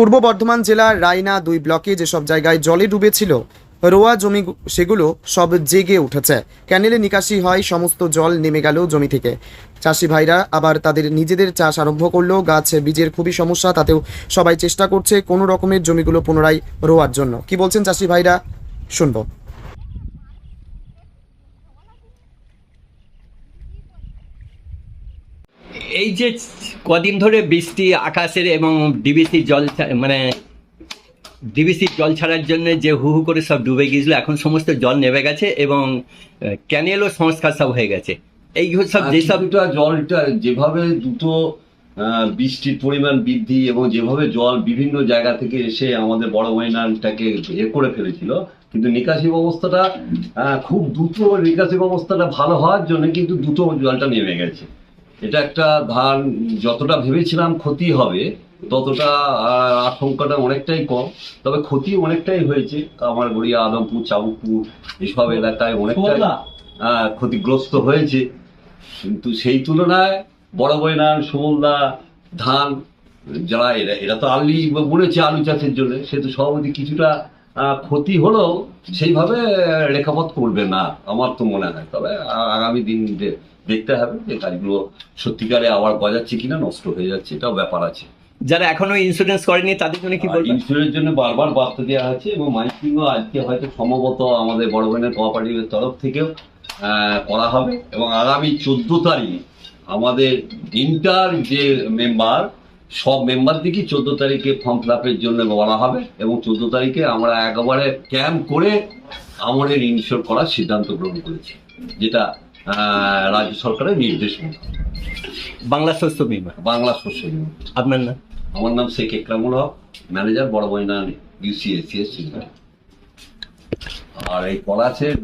পূর্ব বর্ধমান জেলার রায়না দুই ব্লকে যেসব জায়গায় জলে ডুবেছিল, রোয়া জমি সেগুলো সব জেগে উঠেছে। ক্যানেলে নিকাশি হয়, সমস্ত জল নেমে গেল জমি থেকে। চাষি ভাইরা আবার তাদের নিজেদের চাষ আরম্ভ করল। গাছ বীজের খুবই সমস্যা, তাতেও সবাই চেষ্টা করছে কোনো রকমের জমিগুলো পুনরায় রোয়ার জন্য। কি বলছেন চাষি ভাইরা? শুনব। এই যে কদিন ধরে বৃষ্টি আকাশের এবং ডিবিসি জল মানে ডিবিসি জল ছাড়ার জন্য যে হু হু করে সব ডুবে গিয়েছিল এখন সমস্ত জল নেমে গেছে এবং ক্যানেলও সংস্কার সব হয়ে গেছে। এই সব যেসব জলটা যেভাবে দ্রুত বৃষ্টির পরিমাণ বৃদ্ধি এবং যেভাবে জল বিভিন্ন জায়গা থেকে এসে আমাদের বড় ময়নানটাকে এ করে ফেলেছিল কিন্তু নিকাশি ব্যবস্থাটা খুব দ্রুত নিকাশি ব্যবস্থাটা ভালো হওয়ার জন্য কিন্তু দ্রুত জলটা নেমে গেছে। এটা একটা ধান যতটা ভেবেছিলাম ক্ষতি হবে ততটা আশঙ্কাটা অনেকটাই কম। তবে ক্ষতি অনেকটাই হয়েছে। আমার গড়িয়া আদমপুর চাবুকপুর এসব এলাকায় অনেকটাই আহ, ক্ষতিগ্রস্ত হয়েছে। কিন্তু সেই তুলনায় বড় বয়নান সুমলদা ধান যারা এরা এরা তো আলু বলেছে আলু চাষের জন্য সে তো সভাপতি কিছুটা ক্ষতি হলেও সেইভাবে রেখাপথ করবে না আমার তো মনে হয়। তবে আগামী দিন দেখতে হবে যে কাজগুলো সত্যিকারে আবার গজাচ্ছে কিনা নষ্ট হয়ে যাচ্ছে এটাও ব্যাপার আছে। যারা এখনও ইন্স্যুরেন্স করেনি তাদের জন্য কি বলবেন? ইন্স্যুরেন্সের জন্য বারবার বার্তা দেওয়া হচ্ছে এবং মাইকিংও আজকে হয়তো সম্ভবত আমাদের বড় বোনের কোঅপারেটিভের তরফ থেকেও আহ, করা হবে। এবং আগামী চোদ্দ তারিখ আমাদের ইন্টার যে মেম্বার সব মেম্বারদিকেই চোদ্দ তারিখে ফর্ম ফিল আপের জন্য বলা হবে এবং চোদ্দ তারিখে আমরা একেবারে ক্যাম্প করে আমাদের ইনশোর করার সিদ্ধান্ত গ্রহণ করেছি যেটা রাজ্য সরকারের নির্দেশ বাংলা শস্য বিমা বাংলা শস্য বীমা। আপনার নাম? আমার নাম শেখ একরামুল হক ম্যানেজার বড় বইনা ইউসিএসিএস আর এই পলাশের